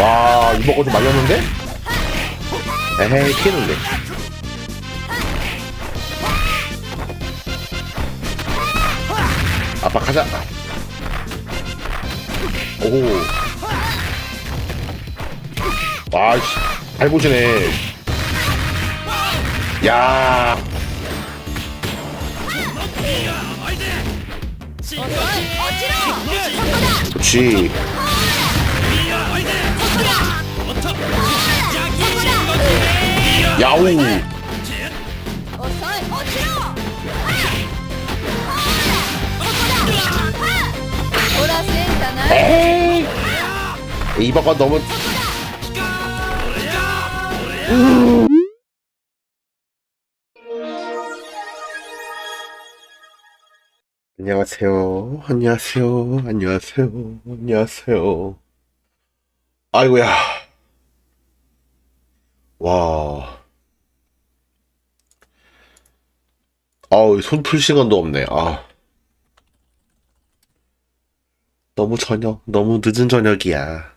와 이번 거좀 말렸는데? 에헤이 피했는데 압박하자. 오 와씨 잘 보시네. 야 그렇지 야우 에이 건 너무 안녕하세요. 안녕하세요. 안녕하세요. 안녕하세요. 아이고야. 와. 아우, 손 풀 시간도 없네. 아. 너무 저녁, 너무 늦은 저녁이야.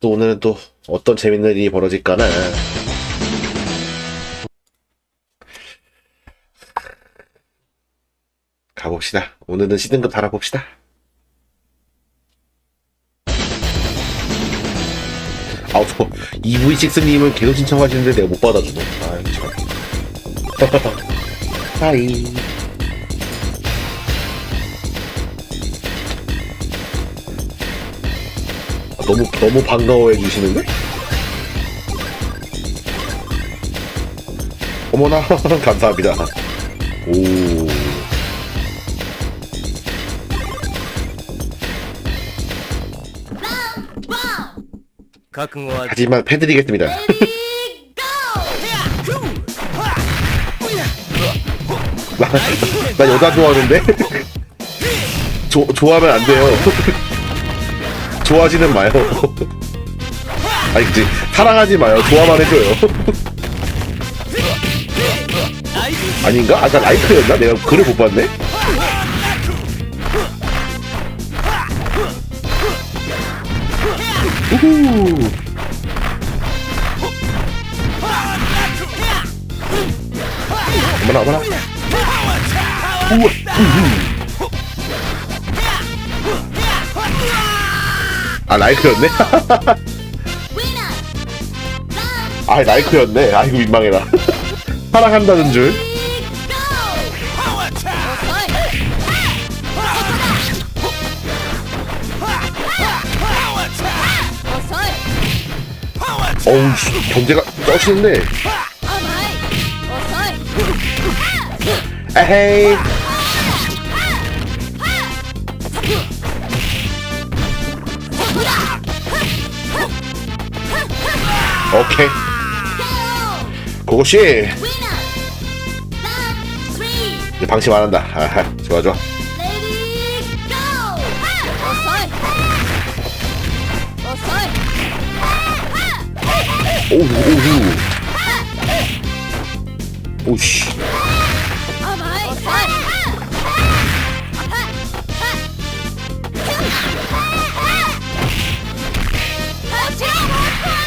또 오늘은 또 어떤 재밌는 일이 벌어질까나. 가봅시다. 오늘은 시등급 달아봅시다. 아우, 저, EV6님은 계속 신청하시는데 내가 못 받아주네. 아이, 참. 하이. 아, 너무, 너무 반가워해 주시는데? 어머나, 감사합니다. 오. 하지만 패드리겠습니다. 나, 나 여자 좋아하는데? 조, 좋아하면 안 돼요. 좋아하지는 마요. 아니, 그치. 사랑하지 마요. 좋아만 해줘요. 아닌가? 아까 라이크였나? 내가 글을 못 봤네? 우후. 어머나, 어머나. 우와, 우후. 아, 라이크였네? 아, 라이크였네. 아이고, 민망해라. 사랑한다는 줄. 어우, 씨, 경제가 어서이 에헤이. 오케이. 그것이 방심 안 한다. 아하, 좋아, 좋아. 오우, 오우. 오씨.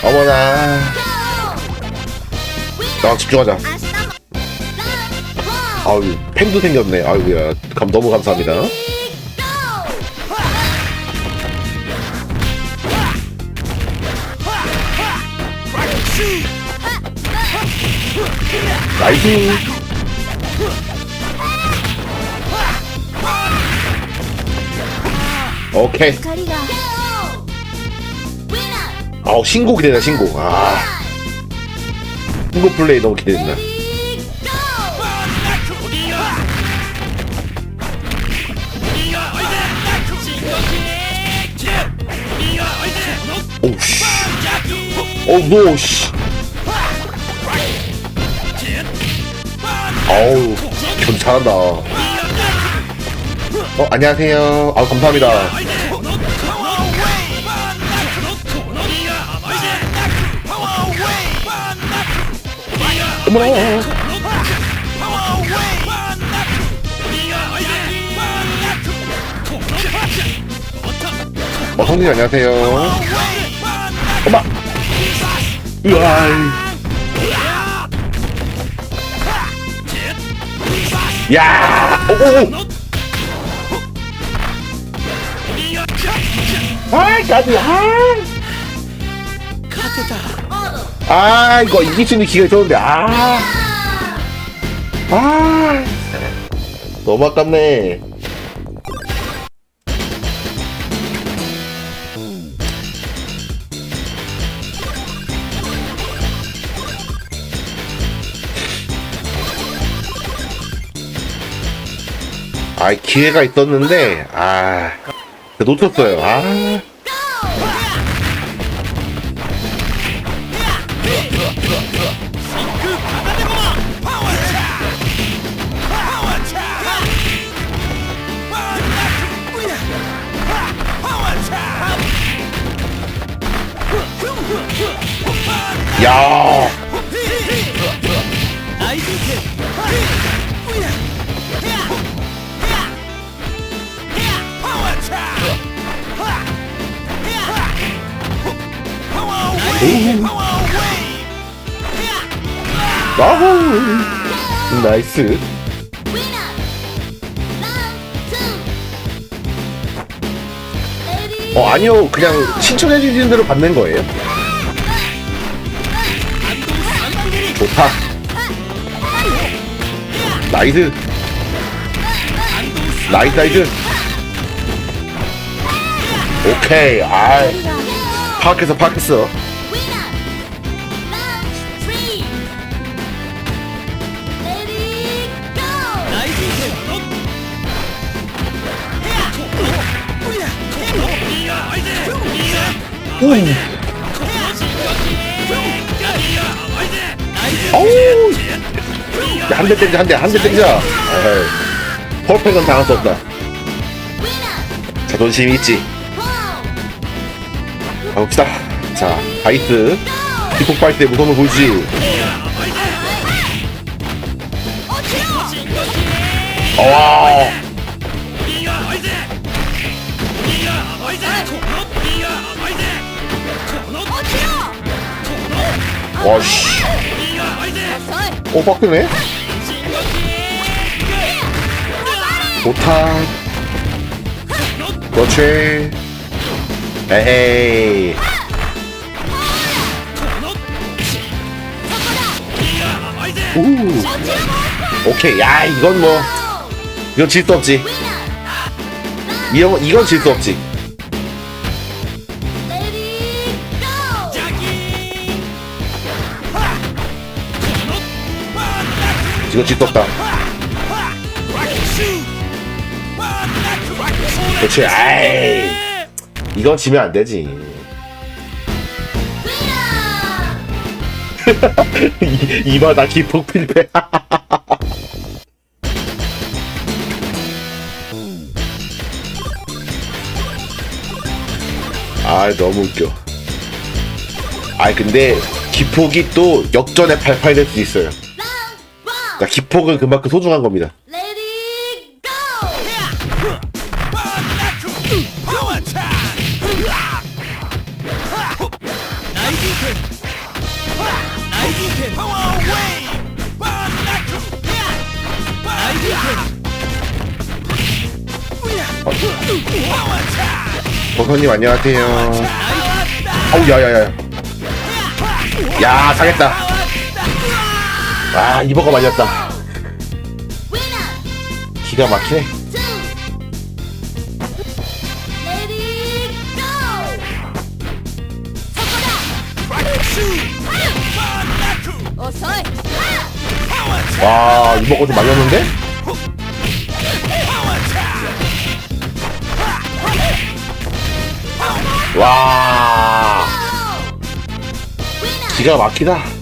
어머나. 나 집중하자. 아유, 팬도 생겼네. 아이고야. 감, 너무 감사합니다. 나이스. 오케이. 아우, 신고 기대다, 신고. 아, 신고 플레이 너무 기대된다. 오우, 씨. 어우, 노, 씨. 잘한다. 어, 안녕하세요. 아, 감사합니다. 어머나. 어, 성진이 안녕하세요. 엄마. 으아 야. 오, 오, 오. 아, 까비. 아. 아, 이거 이길 수 있는 기회가 있었는데. 아. 아. 너무 아깝네. 아, 기회가 있었는데, 아, 놓쳤어요. 아. 야. 아우. 나이스. 어, 아니요. 그냥 신청해주신 대로 받는 거예요. 좋다. 나이스. 나이스, 나이스. 오케이. 아, 파악했어, 파악했어. 어우. 야, 한대 땡자, 한 대, 땡자. 에이, 펄펙은 당할 수 없다. 자존심이 있지. 가봅시다. 자, 바이트. 힙폭 바이트의 무서움을 보지. 와. 와, 씨. 오, 빡드네? 좋다. 그렇지. 에헤이. 우. 오케이. 야, 이건 뭐. 이건 질 수 없지. 이건, 이건 질 수 없지. 수 없다. 그렇지. 아이. 이건 지면 안 되지. 이- 이봐 나 기폭 필패. 아 너무 웃겨. 아 근데 기폭이 또 역전의 발판이 될수 있어요. 그러니까 기폭은 그만큼 소중한 겁니다. 버선님 안녕하세요. 어우 야야야. 야 상했다. 아 이버가 말렸다. 기가 막히네. 와 이버가 좀 말렸는데? 와 기가 막히다.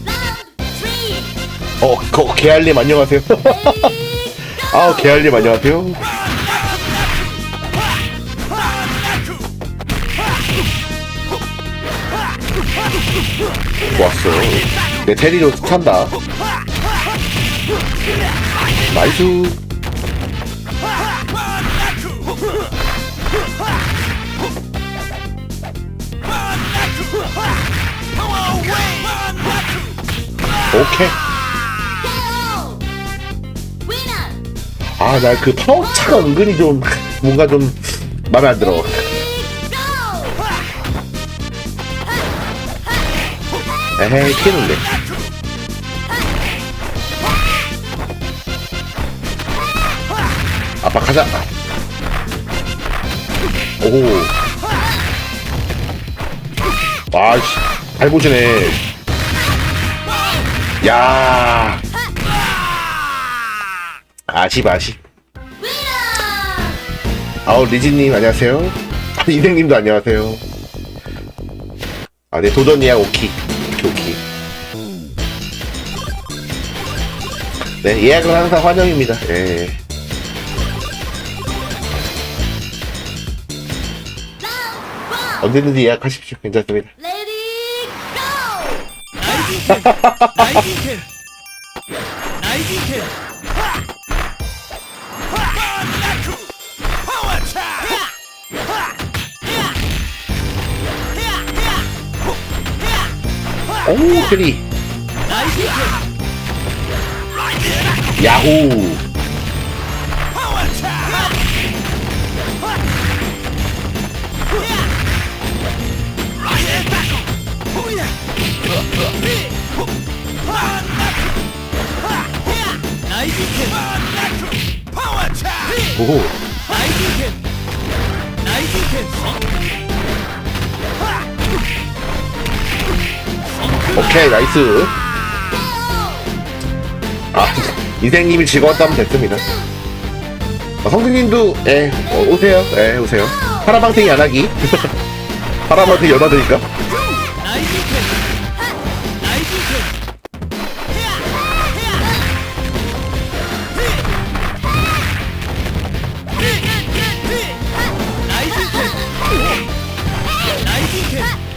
어, 거, 개알님 안녕하세요. 아우, 개알님 안녕하세요. 좋았어. 내 테리로 찬다. 나이스. 오케이. 아, 나 그 파워차가 은근히 좀, 뭔가 좀, 마음에 안 들어. 에헤이, 피했는데. 아빠 가자. 오. 와씨, 잘 보시네. 야. 아쉽. 아우 리진님 안녕하세요. 이생님도 안녕하세요. 아, 네 도전 예약 오키. 오키. 네 예약은 항상 환영입니다. 예. 언제든지 예약하십시오. 괜찮습니다. 나이팅캔 나이팅캔 오 크리. 나이팅캔 야호. 오케이 나이스. 아 이생님이 즐거웠다면 됐습니다. 아, 성승님도 예 어, 오세요. 예 오세요. 파라방탱이 안 하기. 파라방탱이 열받으니까.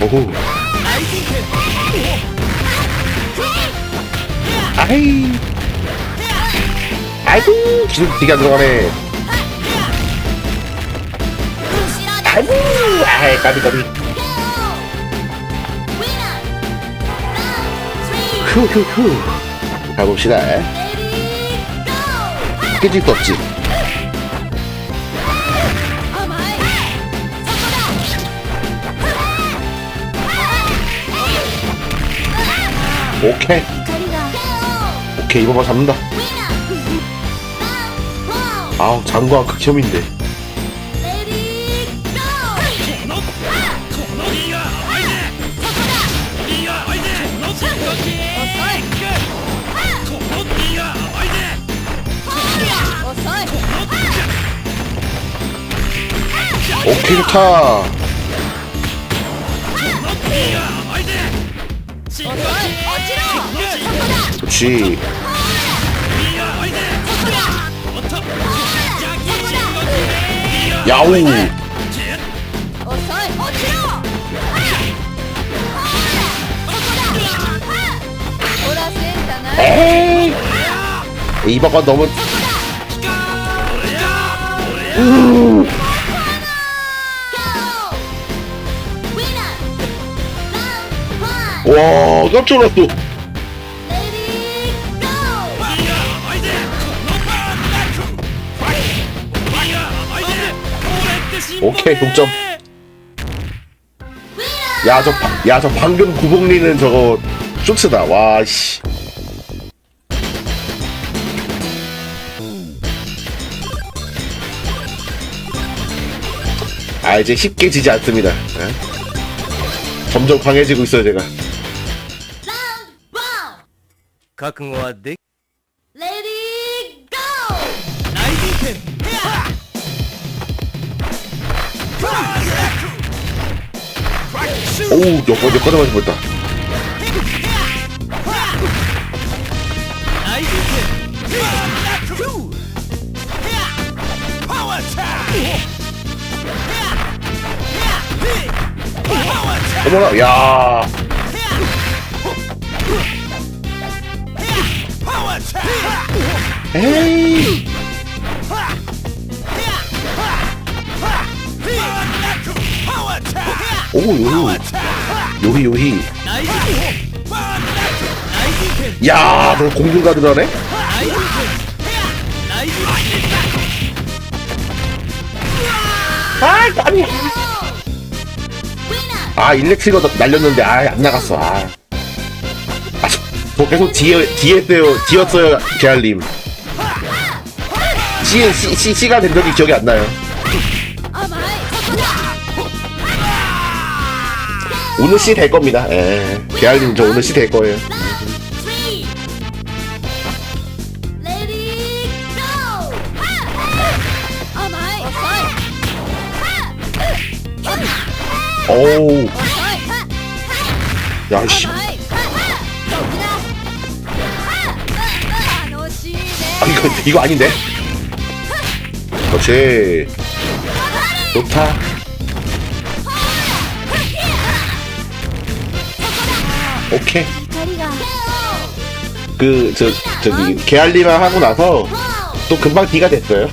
오호. 아이. 아이고 기름 되게 안 들어가네. 아이고 아이 까비 까비. 후후후. 가봅시다. 깨질 수 없지. 오케이. 오케이 이번만 잡는다. 아우 장과 극혐인데. 오케이 좋다. 그렇지. 야오. 에이. 이버가 너무 와 깜짝 놀랐어. 오케이, 동점. 야저 야 저 방금 구봉리는 저거 쇼츠다. 와 씨. 아 이제 쉽게 지지 않습니다. 예? 점점 강해지고 있어요 제가. 覚悟はで 오우 여기까지 여기까지 맞을 뻔했다. 어머나 야. 에이. 오우 요히 요히. 캔 야, 너? 나이스 캔 나이스 아, 일렉트리가 날렸는데, 아, 안 나갔어. 아. 아, 저, 저 계속 뒤에, 뒤에어요, 뒤였어요, 개알님. C, C, C, C가 된 적이 기억이 안 나요. 오늘 C 될 겁니다. 예. 개알님, 저 오늘 C 될 거예요. 오우. 야, 씨. 아, 이거, 이거 아닌데? 그렇지. 좋다. 오케이. 그, 저, 저기, 개알리만 하고 나서 또 금방 D가 됐어요.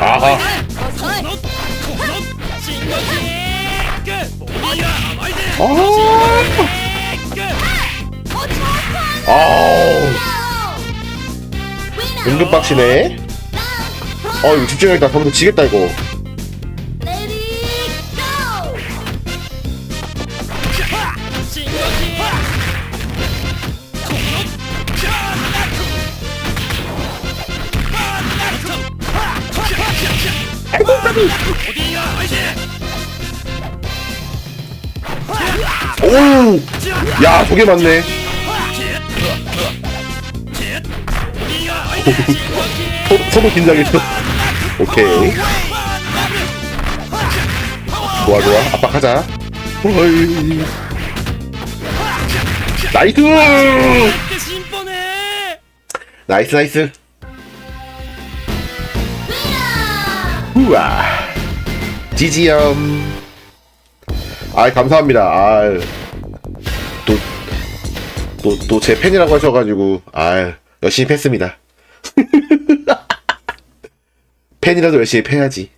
아하. 아, 아우. 은근 빡치네. 어, 이거 집중해야겠다. 그러면 지겠다, 이거. Lady go. 오! 야, 저게 맞네. 서, 서로 긴장했어. 오케이. 좋아, 좋아. 압박하자. 어이. 나이스! 나이스, 나이스. 우와. 지지엄. 아, 감사합니다. 아, 또, 또, 또 제 팬이라고 하셔가지고, 아, 열심히 팼습니다. 팬이라도 열심히 패야지.